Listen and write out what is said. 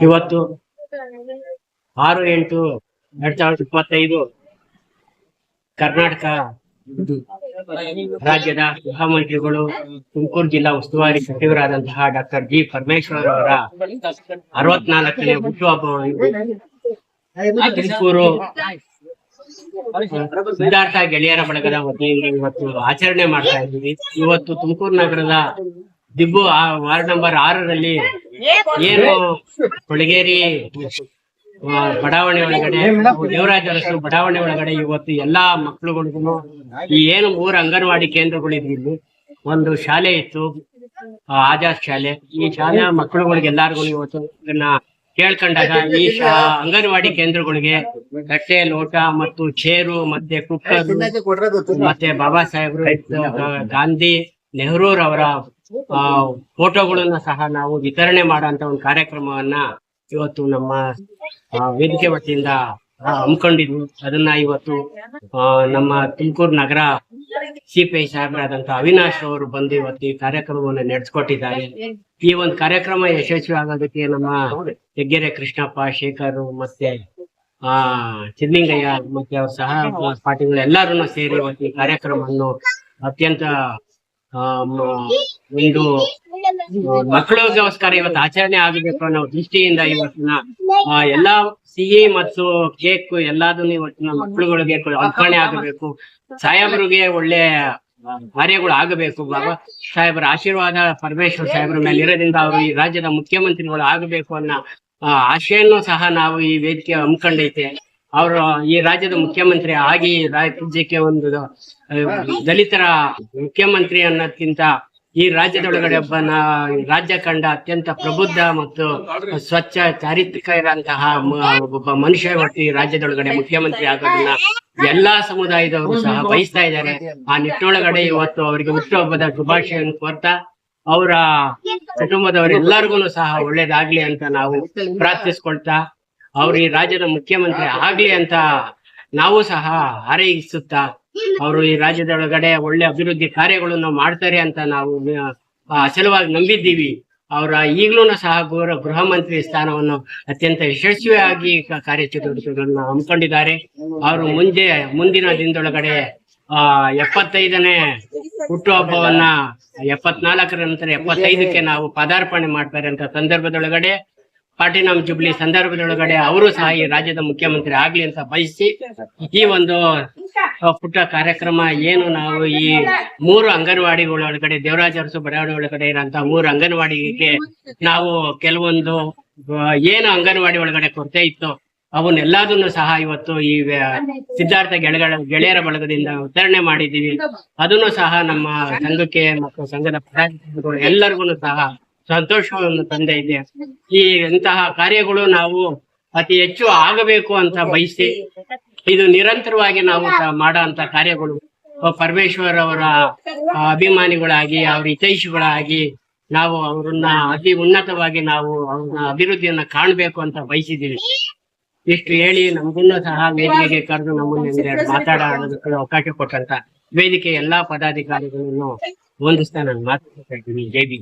ಇವತ್ತು ಆರು ಎಂಟು ಎರಡ್ ಸಾವಿರದ ಇಪ್ಪತ್ತೈದು ಕರ್ನಾಟಕ ರಾಜ್ಯದ ಮುಖ್ಯಮಂತ್ರಿಗಳು ತುಮಕೂರು ಜಿಲ್ಲಾ ಉಸ್ತುವಾರಿ ಸಚಿವರಾದಂತಹ ಡಾಕ್ಟರ್ ಜಿ ಪರಮೇಶ್ವರ್ ಅವರ ಅರವತ್ನಾಲ್ಕನೇ ಹುಟ್ಟುಹಬ್ಬವನ್ನು ತುಮಕೂರು ಸಿದ್ಧಾರ್ಥ ಗೆಳೆಯರ ಬಳಗದ ವತಿಯಿಂದ ಇವತ್ತು ಆಚರಣೆ ಮಾಡ್ತಾ ಇದ್ದೀವಿ. ಇವತ್ತು ತುಮಕೂರು ನಗರದ ದಿಬ್ಬು ವಾರ್ಡ್ ನಂಬರ್ ಆರರಲ್ಲಿ ಏನು ಕೊಳಗೇರಿ ಆ, ಬಡಾವಣೆ ಒಳಗಡೆ ದೇವರಾಜ ಅರಸು ಬಡಾವಣೆ ಒಳಗಡೆ ಇವತ್ತು ಎಲ್ಲಾ ಮಕ್ಕಳುಗಳಿಗೂ ಈ ಏನು ಮೂರು ಅಂಗನವಾಡಿ ಕೇಂದ್ರಗಳಿದ್ವು ಇಲ್ಲಿ. ಒಂದು ಶಾಲೆ ಇತ್ತು ಆಜಾದ್ ಶಾಲೆ. ಈ ಶಾಲೆಯ ಮಕ್ಕಳುಗಳಿಗೆ ಎಲ್ಲಾರ್ಗು ಇವತ್ತು ಇದನ್ನ ಕೇಳ್ಕೊಂಡಾಗ ಈ ಅಂಗನವಾಡಿ ಕೇಂದ್ರಗಳಿಗೆ ತಟ್ಟೆ ಲೋಟ ಮತ್ತು ಚೇರು ಮತ್ತೆ ಕುಕ್ಕರ್ ಮತ್ತೆ ಬಾಬಾ ಸಾಹೇಬ್ರು ಗಾಂಧಿ ನೆಹರೂರವರ ಫೋಟೋಗಳನ್ನ ಸಹ ನಾವು ವಿತರಣೆ ಮಾಡುವಂತ ಒಂದು ಕಾರ್ಯಕ್ರಮವನ್ನ ಇವತ್ತು ನಮ್ಮ ವೇದಿಕೆ ವತಿಯಿಂದ ಹಮ್ಮಿಕೊಂಡಿದ್ವಿ. ಅದನ್ನ ಇವತ್ತು ನಮ್ಮ ತುಮಕೂರು ನಗರ ಸಿಪಿಐ ಸಾಹೇಬರಾದಂತಹ ಅವಿನಾಶ್ ಅವರು ಬಂದು ಇವತ್ತು ಈ ಕಾರ್ಯಕ್ರಮವನ್ನು ನಡೆಸ್ಕೊಟ್ಟಿದ್ದಾರೆ. ಈ ಒಂದು ಕಾರ್ಯಕ್ರಮ ಯಶಸ್ವಿ ಆಗೋದಕ್ಕೆ ನಮ್ಮ ಹೆಗ್ಗೆರೆ ಕೃಷ್ಣಪ್ಪ, ಶೇಖರ್ ಮತ್ತೆ, ಆ, ಚಿನ್ನಿಂಗಯ್ಯ ಮತ್ತೆ ಅವ್ರ ಸಹ ಪಾರ್ಟಿಗಳು ಎಲ್ಲರೂ ಸೇರಿ ಇವತ್ತು ಈ ಕಾರ್ಯಕ್ರಮವನ್ನು ಅತ್ಯಂತ ಒಂದು ಮಕ್ಕಳಿಗೋಸ್ಕರ ಇವತ್ತು ಆಚರಣೆ ಆಗಬೇಕು ಅನ್ನೋ ದೃಷ್ಟಿಯಿಂದ ಇವತ್ತಿನ ಎಲ್ಲಾ ಸಿಹಿ ಮತ್ತು ಕೇಕ್ ಎಲ್ಲದನ್ನು ಇವತ್ತಿನ ಮಕ್ಕಳುಗಳಿಗೆ ಅರ್ಪಣೆ ಆಗಬೇಕು. ಸಾಹೇಬರಿಗೆ ಒಳ್ಳೆ ಕಾರ್ಯಗಳು ಆಗಬೇಕು. ಬಾಬಾ ಸಾಹೇಬರ ಆಶೀರ್ವಾದ ಪರಮೇಶ್ವರ ಸಾಹೇಬರ ಮೇಲೆ ಇರೋದ್ರಿಂದ ಅವರು ಈ ರಾಜ್ಯದ ಮುಖ್ಯಮಂತ್ರಿಗಳು ಆಗಬೇಕು ಅನ್ನೋ ಆಶೆಯನ್ನು ಸಹ ನಾವು ಈ ವೇದಿಕೆ ಹಮ್ಮಿಕೊಂಡೈತೆ ಅವರು ಈ ರಾಜ್ಯದ ಮುಖ್ಯಮಂತ್ರಿ ಆಗಿ ರಾಜ್ಯಕ್ಕೆ ಒಂದು ದಲಿತರ ಮುಖ್ಯಮಂತ್ರಿ ಅನ್ನೋದ್ಕಿಂತ ಈ ರಾಜ್ಯದೊಳಗಡೆ ಒಬ್ಬ ರಾಜ್ಯ ಕಂಡ ಅತ್ಯಂತ ಪ್ರಬುದ್ಧ ಮತ್ತು ಸ್ವಚ್ಛ ಚಾರಿತ್ರಿಕ ಇರುವಂತಹ ಮ- ಒಬ್ಬ ಮನುಷ್ಯ ಈ ರಾಜ್ಯದೊಳಗಡೆ ಮುಖ್ಯಮಂತ್ರಿ ಆಗೋದನ್ನ ಎಲ್ಲಾ ಸಮುದಾಯದವರು ಸಹ ಬಯಸ್ತಾ ಇದ್ದಾರೆ. ಆ ನಿಟ್ಟಿನೊಳಗಡೆ ಇವತ್ತು ಅವರಿಗೆ ಹುಟ್ಟುಹಬ್ಬದ ಶುಭಾಶಯವನ್ನು ಕೋರ್ತಾ, ಅವರ ಕುಟುಂಬದವರೆಲ್ಲರಿಗೂ ಸಹ ಒಳ್ಳೇದಾಗ್ಲಿ ಅಂತ ನಾವು ಪ್ರಾರ್ಥಿಸ್ಕೊಳ್ತಾ ಅವ್ರು ಈ ರಾಜ್ಯದ ಮುಖ್ಯಮಂತ್ರಿ ಆಗ್ಲಿ ಅಂತ ನಾವು ಸಹ ಹಾರೈಸುತ್ತಾ, ಅವರು ಈ ರಾಜ್ಯದೊಳಗಡೆ ಒಳ್ಳೆ ಅಭಿವೃದ್ಧಿ ಕಾರ್ಯಗಳನ್ನು ಮಾಡ್ತಾರೆ ಅಂತ ನಾವು ಸಲುವಾಗಿ ನಂಬಿದ್ದೀವಿ. ಅವರ ಈಗಲೂ ಸಹ ಗೌರವ ಗೃಹ ಮಂತ್ರಿ ಸ್ಥಾನವನ್ನು ಅತ್ಯಂತ ಯಶಸ್ವಿಯಾಗಿ ಕಾರ್ಯಚಟುವಟಿಕೆಗಳನ್ನು ಹಮ್ಮಿಕೊಂಡಿದ್ದಾರೆ. ಅವರು ಮುಂದೆ, ಮುಂದಿನ ದಿನದೊಳಗಡೆ, ಆ, ಎಪ್ಪತ್ತೈದನೇ ಹುಟ್ಟುಹಬ್ಬವನ್ನ ಎಪ್ಪತ್ನಾಲ್ಕರ ನಂತರ ಎಪ್ಪತ್ತೈದಕ್ಕೆ ನಾವು ಪದಾರ್ಪಣೆ ಮಾಡ್ತಾರೆ ಅಂತ ಸಂದರ್ಭದೊಳಗಡೆ ಪ್ಲಾಟಿನಂ ಜುಬ್ಲಿ ಸಂದರ್ಭದೊಳಗಡೆ ಅವರು ಸಹ ಈ ರಾಜ್ಯದ ಮುಖ್ಯಮಂತ್ರಿ ಆಗ್ಲಿ ಅಂತ ಬಯಸಿ ಈ ಒಂದು ಪುಟ್ಟ ಕಾರ್ಯಕ್ರಮ ಏನು ನಾವು ಈ ಮೂರು ಅಂಗನವಾಡಿಗಳ ಒಳಗಡೆ, ದೇವರಾಜ ಅರಸು ಬಡಾವಣೆ ಒಳಗಡೆ ಇರೋಂತ ಮೂರು ಅಂಗನವಾಡಿಗೆ ನಾವು ಕೆಲವೊಂದು ಏನು ಅಂಗನವಾಡಿ ಒಳಗಡೆ ಕೊರತೆ ಇತ್ತು ಅವನ್ನೆಲ್ಲದನ್ನು ಸಹ ಇವತ್ತು ಈ ಸಿದ್ಧಾರ್ಥ ಗೆಳೆಗಳ, ಗೆಳೆಯರ ಬಳಗದಿಂದ ವಿತರಣೆ ಮಾಡಿದ್ದೀವಿ. ಅದನ್ನು ಸಹ ನಮ್ಮ ಸಂಘಕ್ಕೆ ಮತ್ತು ಸಂಘದ ಪದಾಧಿಕಾರಿಗಳು ಎಲ್ಲರಿಗೂ ಸಹ ಸಂತೋಷವನ್ನು ತಂದೆ ಇದೆ ಈ ಇಂತಹ ಕಾರ್ಯಗಳು ನಾವು ಅತಿ ಹೆಚ್ಚು ಆಗಬೇಕು ಅಂತ ಬಯಸಿ ಇದು ನಿರಂತರವಾಗಿ ನಾವು ಮಾಡುವಂತ ಮಾಡೋ ಅಂತ ಕಾರ್ಯಗಳು ಪರಮೇಶ್ವರ್ ಅವರ ಅಭಿಮಾನಿಗಳಾಗಿ ಅವ್ರ ಹಿತೈಷಿಗಳಾಗಿ ನಾವು ಅವ್ರನ್ನ ಅತಿ ಉನ್ನತವಾಗಿ ನಾವು ಅವ್ರನ್ನ ಅಭಿವೃದ್ಧಿಯನ್ನ ಕಾಣಬೇಕು ಅಂತ ಬಯಸಿದ್ದೀವಿ ಇಷ್ಟು ಹೇಳಿ ನಮಗುನ್ನ ಸಹ ವೇದಿಕೆಗೆ ಕರೆದು ನಮ್ಮನ್ನ ಮಾತಾಡೋದಕ್ಕೆ ಅವಕಾಶ ಕೊಟ್ಟಂತ ವೇದಿಕೆ ಎಲ್ಲಾ ಪದಾಧಿಕಾರಿಗಳನ್ನು ಹೊಂದಿಸ್ತಾ ನಾನು ಮಾತಾಡ್ತಾ ಇದ್ದೀನಿ. ಜೈ ಬಿ